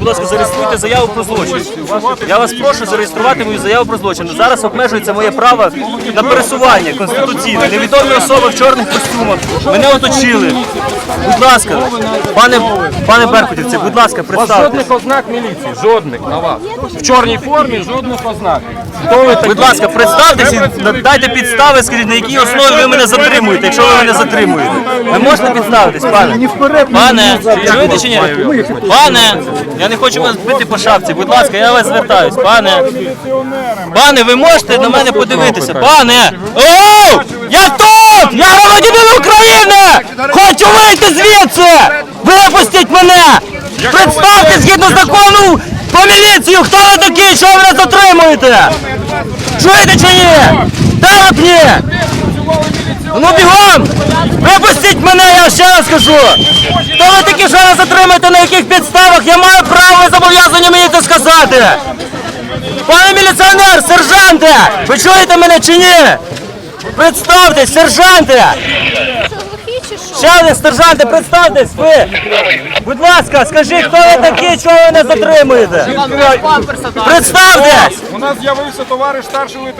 будь ласка, зареєструйте заяву про злочин. Я вас прошу зареєструвати мою заяву про злочин. Зараз обмежується моє право на пересування конституційне. Невідомі особи в чорних костюмах мене оточили. Будь ласка, пане пане Беркутівці, будь ласка, представте. Жодних ознак міліції, жодних на вас. В чорній формі жодних ознак. Хто ви такі? Будь ласка, представтеся, і дайте підстави, скажіть, на якій основі ви мене затримуєте, якщо ви мене затримуєте. Ви можете підставитись, пане? Пане, чуєте чи ні? Пане, я не хочу вас бити по шапці, будь ласка, я вас звертаюсь. Пане, пане, ви можете на мене подивитися? Пане! Оу! Я тут! Я громадянин України! Хочу вийти звідси! Випустіть мене! Представте згідно закону по міліцію, хто ви такі, що ви мене затримуєте? Чуєте чи ні? Телепні! Ну бігом! Випустіть мене, я ще раз кажу! Хто ви такі, що не затримаєте, на яких підставах? Я маю право, і зобов'язання мені це сказати! Пане міліціонер, сержанте! Ви чуєте мене чи ні? Представтесь, сержанте! Ще один сержанте, представтесь, ви! Будь ласка, скажіть, хто ви такі, чого ви не затримуєте? Представтесь! У нас з'явився товариш старший лейтенант.